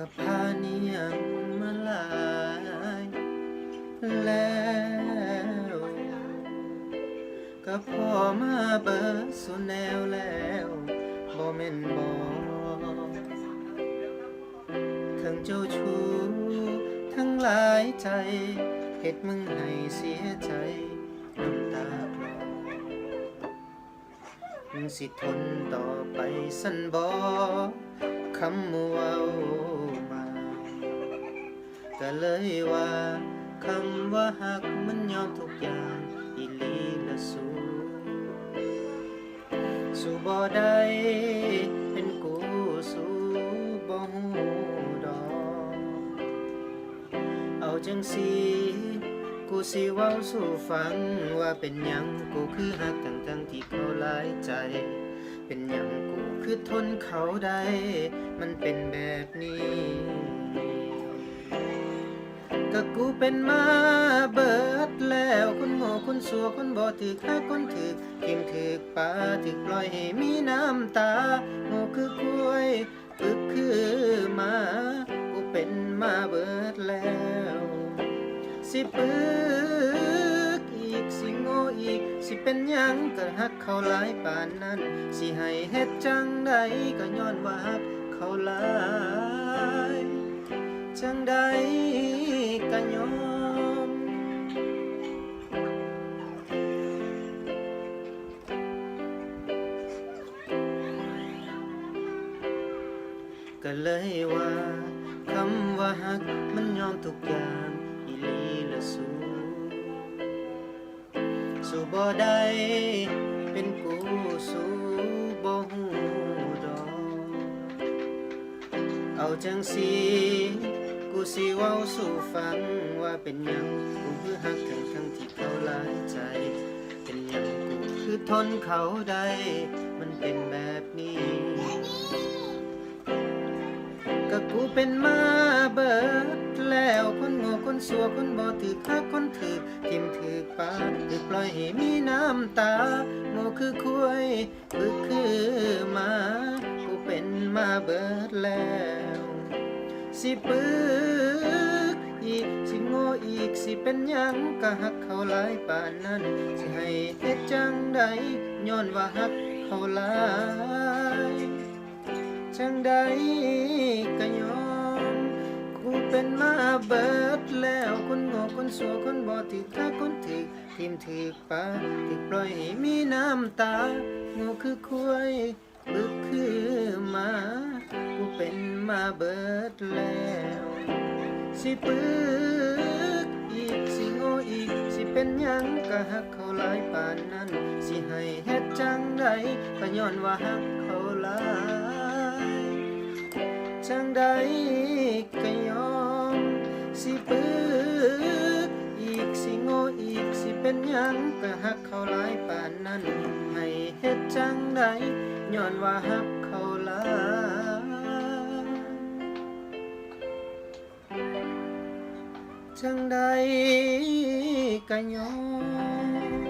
กับพาเนียงมาลายแล้วก็พอมาเบิดสุแนวแล้วบ่แม่นบ่ทั้งเจ้าชู้ทั้งหลายใจเฮ็ดมึงให้เสียใจน้ำตาคลอมึงสิทนต่อไปสันบอคำวเว้า ก็เลยว่าคำว่าหักมันยอมทุกอย่างอีลีละสูสูบ่ได้เป็นกูสูบ่ฮู้ดอกเอาจังสีกูสิเว้าสู่ฟังว่าเป็นหยังกูคือหักทั้งทั้งที่เขาหลายใจ เป็นหยังกูคือทนเขาได้ มันเป็นแบบนี้ ก็กูเป็นมาเบิดแล้วคนโง่คนสัวคนบ่ถือค่าคนถือทิมถือปลาถือปล่อยให้มีน้ำตาโง่คือคุ้ยปึกคือมากูเป็นมาเบิดแล้ว สิปึกอีกสิโง่อีก สิเป็นยังก็ฮักเขาหลายป่านนั้น สิให้เฮ็ดจังใดก็ย้อนว่าฮักเขาหลาย จังใด ก็ยอมก็เลยว่าคำว่าฮักมันยอมทุกอย่างอีหลีละสู้สู้บ่ได้เป็นกูสู้บ่ฮู้ดอกเอาจังสี กูสิเว้าสู่ฟังว่าเป็นหยังกูคือฮักทั้งทั้งที่เขาหลายใจ เป็นหยังกูคือทนเขาได้ มันเป็นแบบนี้ ก็กูเป็นมาเบิดแล้วคนโง่คนสัวคนบ่ถือค่าคนถือทิมถือปลาถือปล่อยให้มีน้ำตาโง่คือคุยบึกคือมากูเป็นมาเบิดแล้ว สิปึกอีกสิโง่อีกสิเป็นยังก็หักเขาหลายป่านนั้น สิให้เฮ็ดจังใดย้อนว่าหักเขาหลายจังใดก็ยอมกูเป็นมาเบิดแล้วคนโง่คนสัวคนบ่ถือค่าคนถือทิมถือปาถือปล่อยให้มีน้ำตาโง่คือคุยบึกคือมา มาเบิดแล้ว สิปึกอีกสิโง่อีก สิเป็นยังก็หักเขาหลายป่านนั้น สิให้เฮ็ดจังใดก็ย้อนว่าหักเขาหลายจังใดก็ยอม สิปึกอีกสิโง่อีก สิเป็นยังก็หักเขาหลายป่านนั้น ให้เฮ็ดจังใดย้อนว่าหักเขาหลาย trăng đầy cả nhóm